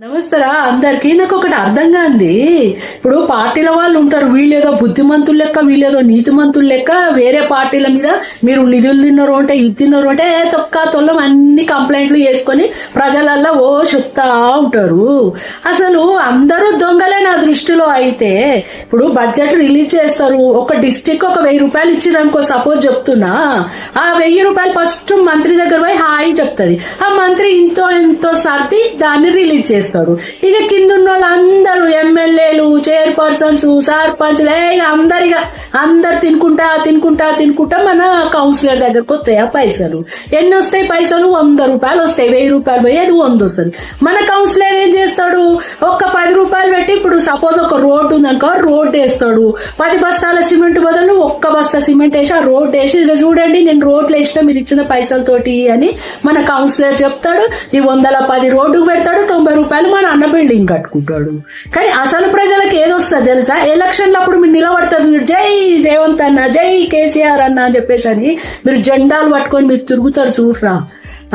నమస్తరా అందరికి నాకు ఒకటి అర్థం కాంది ఇప్పుడు పార్టీల వాళ్ళు ఉంటారు వీళ్ళేదో బుద్ధిమంతులు లెక్క వీళ్ళేదో నీతిమంతులు లెక్క వేరే పార్టీల మీద మీరు నిధులు తిన్నారు అంటే ఇది తిన్నారు అంటే ఏ తొక్క తొల్లం అన్ని కంప్లైంట్లు చేసుకొని ప్రజలల్లో ఓ చెప్తా ఉంటారు. అసలు అందరూ దొంగలే నా దృష్టిలో అయితే ఇప్పుడు బడ్జెట్ రిలీజ్ చేస్తారు ఒక డిస్టిక్ ఒక వెయ్యి రూపాయలు ఇచ్చిరనుకో సపోజ్ చెప్తున్నా ఆ వెయ్యి రూపాయలు ఫస్ట్ మంత్రి దగ్గర పోయి స్థాయి చెప్తుంది. ఆ మంత్రి ఇంతో ఎంతో సర్ది దాన్ని రిలీజ్ చేస్తాడు. ఇక కింద వాళ్ళందరూ ఎమ్మెల్యేలు చైర్పర్సన్స్ సర్పంచ్లు ఇక అందరిగా అందరు తినుకుంటా తినుకుంటా తినుకుంటా మన కౌన్సిలర్ దగ్గరకు వస్తాయి ఆ పైసలు. ఎన్ని వస్తాయి పైసలు? వంద రూపాయలు వస్తాయి వెయ్యి రూపాయలు పోయి అది వంద వస్తుంది మన కౌన్సిలర్ ఏం చేస్తాడు ఒక్క పది రూపాయలు పెట్టి ఇప్పుడు సపోజ్ ఒక రోడ్డు ఉందనుకో రోడ్డు వేస్తాడు. పది బస్తాల సిమెంట్ బదులు ఒక్క బస్తా సిమెంట్ వేసి ఆ రోడ్డు వేసి ఇక చూడండి నేను రోడ్లు వేసిన మీరు ఇచ్చిన పైసలతోటి అని మన కౌన్సిలర్ చెప్తాడు. ఈ వందల పది రోడ్డుకు పెడతాడు తొంభై రూపాయలు మన అన్న బిల్డింగ్ కట్టుకుంటాడు. కానీ అసలు ప్రజలకు ఏదొస్తుంది తెలుసా? ఎలక్షన్లు అప్పుడు మీరు నిలబడతారు మీరు జై రేవంత్ అన్న జై కేసీఆర్ అన్న అని చెప్పేసి అని మీరు జెండాలు పట్టుకొని మీరు తిరుగుతారు చూడరా.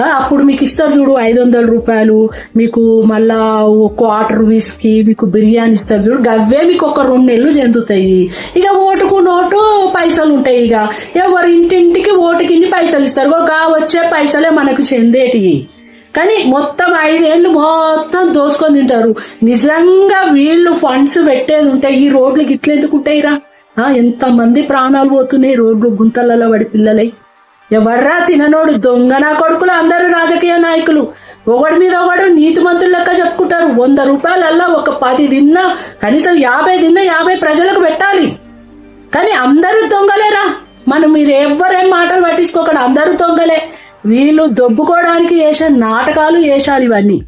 అప్పుడు మీకు ఇస్తారు చూడు ఐదు వందల రూపాయలు. మీకు మళ్ళా క్వార్టర్ విస్కి మీకు బిర్యానీ ఇస్తారు చూడు. అవే మీకు ఒక రెండు నెలలు చెందుతాయి. ఇక ఓటుకు నోటు పైసలు ఉంటాయి ఇక. ఎవరి ఇంటింటికి ఓటుకి ఇన్ని పైసలు ఇస్తారు. గా వచ్చే పైసలే మనకు చెందేటివి కానీ మొత్తం ఐదేళ్ళు మొత్తం దోసుకొని తింటారు. నిజంగా వీళ్ళు ఫండ్స్ పెట్టేది ఉంటాయి ఈ రోడ్లు గిట్ల ఉంటాయిరా? ఎంతమంది ప్రాణాలు పోతున్నాయి రోడ్లు గుంతలలో పడి పిల్లలై. ఎవర్రా తిననోడు దొంగ నా కొడుకులు అందరూ రాజకీయ నాయకులు. ఒకడి మీద ఒకడు నీతిమంతులు లెక్క చెప్పుకుంటారు. వంద రూపాయలల్లా ఒక పది తిన్నా కనీసం యాభై తిన్నా యాభై ప్రజలకు పెట్టాలి. కానీ అందరూ దొంగలేరా? మనం మీరు ఎవ్వరేం మాటలు పట్టించుకోకండి. అందరూ దొంగలే. వీళ్ళు దొబ్బుకోవడానికి వేసే నాటకాలు వేసాలి ఇవన్నీ.